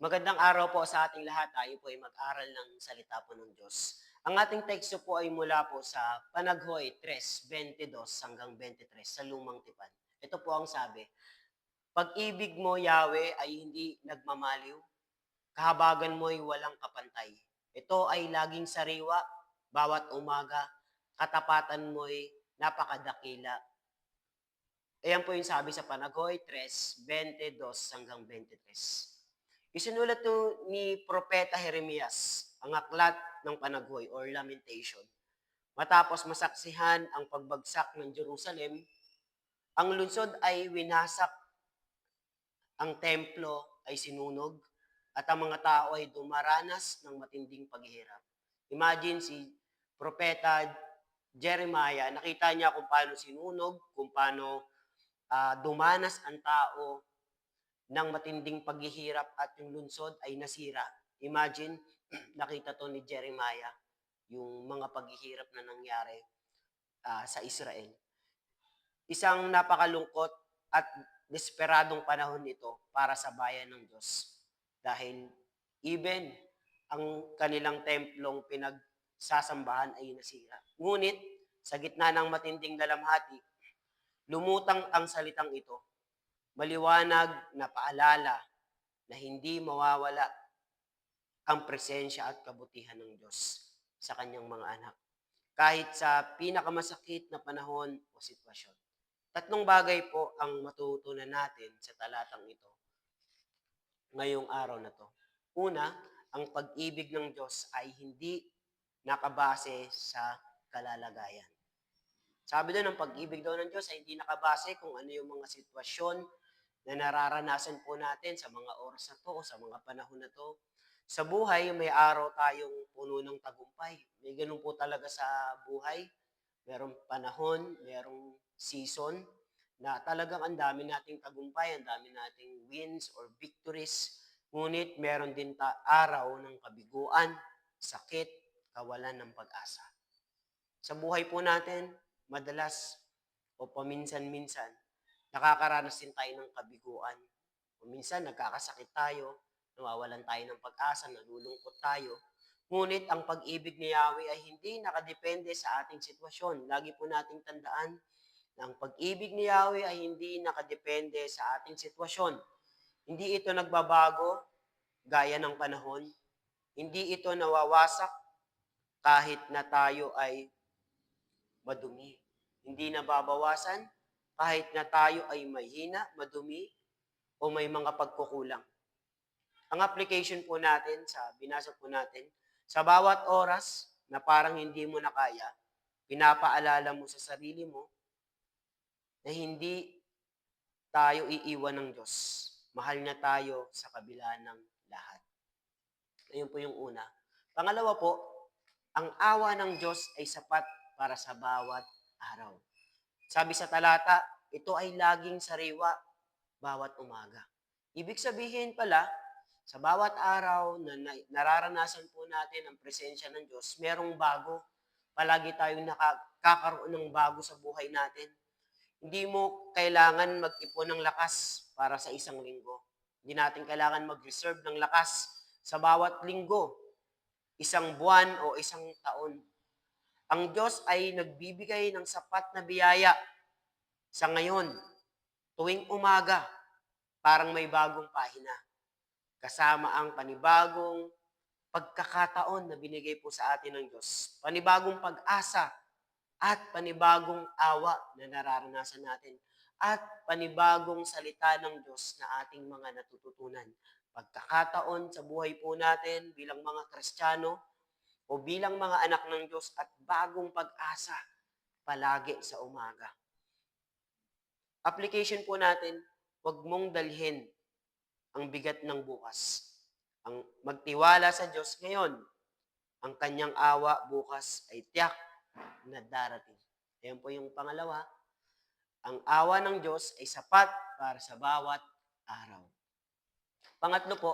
Magandang araw po sa ating lahat. Tayo po ay mag-aral ng salita po ng Diyos. Ang ating teksto po ay mula po sa Panaghoy 3:22 hanggang 23 sa Lumang Tipan. Ito po ang sabi, Pag-ibig mo, Yahweh, ay hindi nagmamaliw. Kahabagan mo'y walang kapantay. Ito ay laging sariwa, bawat umaga. Katapatan mo'y napakadakila. Ayan po yung sabi sa Panaghoy 3:22 hanggang 23. Isinulat to ni Propeta Jeremias ang aklat ng panaghoy or lamentation. Matapos masaksihan ang pagbagsak ng Jerusalem, ang lungsod ay winasak, ang templo ay sinunog, at ang mga tao ay dumaranas ng matinding paghihirap. Imagine si Propeta Jeremiah, nakita niya kung paano sinunog, kung paano ah, dumanas ang tao ng matinding paghihirap at yung lungsod ay nasira. Imagine, nakita to ni Jeremiah, yung mga paghihirap na nangyari ah, sa Israel. Isang napakalungkot at desperadong panahon ito para sa bayan ng Diyos. Dahil even ang kanilang templong pinagsasambahan ay nasira. Ngunit, sa gitna ng matinding dalamhati, lumutang ang salitang ito maliwanag na paalala na hindi mawawala ang presensya at kabutihan ng Diyos sa kanyang mga anak. Kahit sa pinakamasakit na panahon o sitwasyon. Tatlong bagay po ang matutunan natin sa talatang ito ngayong araw na to. Una, ang pag-ibig ng Diyos ay hindi nakabase sa kalalagayan. Sabi doon, ang pag-ibig daw ng Diyos ay hindi nakabase kung ano yung mga sitwasyon na nararanasan po natin sa mga oras na to o sa mga panahon na to. Sa buhay, may araw tayong puno ng tagumpay. May ganun po talaga sa buhay. Merong panahon, merong season na talagang ang dami nating tagumpay, ang dami nating wins or victories. Ngunit meron din ta araw ng kabiguan, sakit, kawalan ng pag-asa. Sa buhay po natin, madalas o paminsan-minsan, nakakaranas din tayo ng kabiguan. O minsan, nagkakasakit tayo, nawawalan tayo ng pag-asa, nalulungkot tayo. Ngunit ang pag-ibig ni Yahweh ay hindi nakadepende sa ating sitwasyon. Lagi po nating tandaan na ang pag-ibig ni Yahweh ay hindi nakadepende sa ating sitwasyon. Hindi ito nagbabago gaya ng panahon. Hindi ito nawawasak kahit na tayo ay madumi. Hindi nababawasan kahit na tayo ay mahina, madumi, o may mga pagkukulang. Ang application po natin sa binasa po natin, sa bawat oras na parang hindi mo na kaya, pinapaalala mo sa sarili mo na hindi tayo iiwan ng Diyos. Mahal niya tayo sa kabila ng lahat. Ayun po yung una. Pangalawa po, ang awa ng Diyos ay sapat para sa bawat araw. Sabi sa talata, ito ay laging sariwa bawat umaga. Ibig sabihin pala, sa bawat araw na nararanasan po natin ang presensya ng Diyos, merong bago. Palagi tayong nakakaroon ng bago sa buhay natin. Hindi mo kailangan mag-ipon ng lakas para sa isang linggo. Hindi natin kailangan mag-reserve ng lakas sa bawat linggo, isang buwan o isang taon. Ang Diyos ay nagbibigay ng sapat na biyaya sa ngayon, tuwing umaga, parang may bagong pahina. Kasama ang panibagong pagkakataon na binigay po sa atin ng Diyos. Panibagong pag-asa at panibagong awa na nararanasan natin. At panibagong salita ng Diyos na ating mga natututunan. Pagkakataon sa buhay po natin bilang mga Kristiyano o bilang mga anak ng Diyos at bagong pag-asa palagi sa umaga. Application po natin, huwag mong dalhin ang bigat ng bukas. Ang magtiwala sa Diyos ngayon, ang kanyang awa bukas ay tiyak na darating. Ayan po yung pangalawa. Ang awa ng Diyos ay sapat para sa bawat araw. Pangatlo po,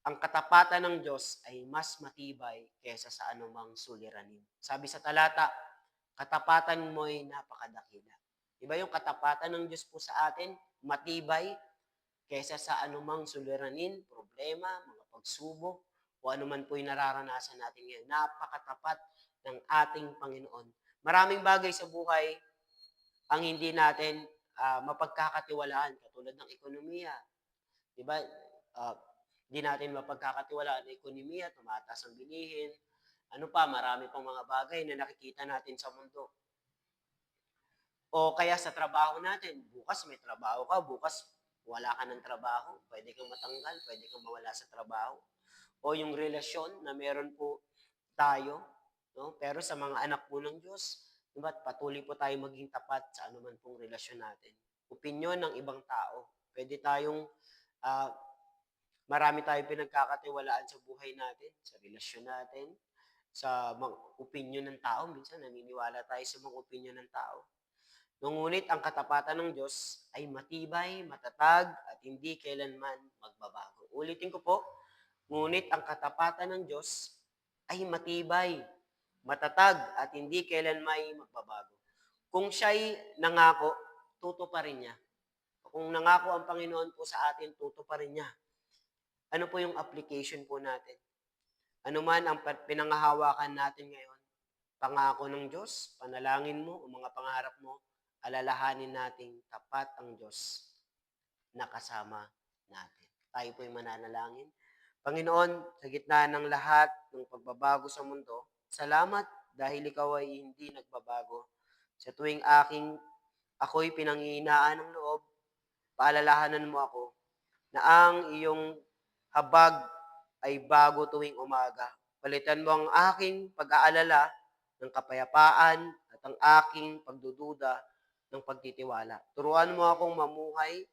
ang katapatan ng Diyos ay mas matibay kaysa sa anumang suliranin. Sabi sa talata, katapatan mo'y napakadakila. Iba yung katapatan ng Diyos po sa atin, matibay kesa sa anumang suliranin, problema, mga pagsubok, o anuman po yung nararanasan natin ngayon. Napakatapat ng ating Panginoon. Maraming bagay sa buhay ang hindi natin ah, mapagkakatiwalaan, katulad ng ekonomiya. Di ba? Hindi natin mapagkakatiwalaan ang ekonomiya, tumataas ang bilihin. Ano pa, marami pang mga bagay na nakikita natin sa mundo. O kaya sa trabaho natin, bukas may trabaho ka, bukas wala ka ng trabaho, pwede kang matanggal, pwede kang mawala sa trabaho. O yung relasyon na meron po tayo, no? pero sa mga anak po ng Diyos, diba, patuloy po tayo maging tapat sa anuman pong relasyon natin. Opinyon ng ibang tao. Pwede tayong, ah, marami tayong pinagkakatiwalaan sa buhay natin, sa relasyon natin, sa mga opinyon ng tao. Minsan naniniwala tayo sa mga opinyon ng tao. Ngunit ang katapatan ng Diyos ay matibay, matatag, at hindi kailanman magbabago. Ulitin ko po, ngunit ang katapatan ng Diyos ay matibay, matatag, at hindi kailanman magbabago. Kung siya'y nangako, tutuparin niya. Kung nangako ang Panginoon po sa atin, tutuparin niya. Ano po yung application po natin? Ano man ang pinangahawakan natin ngayon, pangako ng Diyos, panalangin mo o mga pangarap mo, alalahanin nating tapat ang Diyos na kasama natin. Tayo po'y mananalangin. Panginoon, sa gitna ng lahat ng pagbabago sa mundo, salamat dahil ikaw ay hindi nagbabago. Sa tuwing aking ako'y pinanghihinaan ng loob, paalalahanan mo ako na ang iyong habag ay bago tuwing umaga. Palitan mo ang aking pag-aalala ng kapayapaan at ang aking pagdududa ng pagtitiwala. Turuan mo akong mamuhay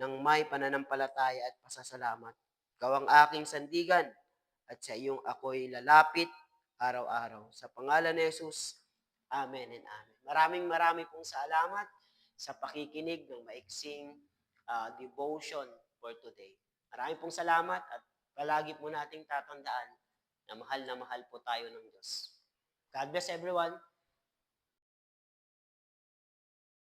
ng may pananampalataya at pasasalamat. Ikaw ang aking sandigan at sa iyong ako'y lalapit araw-araw. Sa pangalan ni Jesus, Amen and Amen. Maraming maraming pong salamat sa pakikinig ng maiksing ah, devotion for today. Maraming pong salamat at palagi po nating tatandaan na mahal na mahal po tayo ng Diyos. God bless everyone.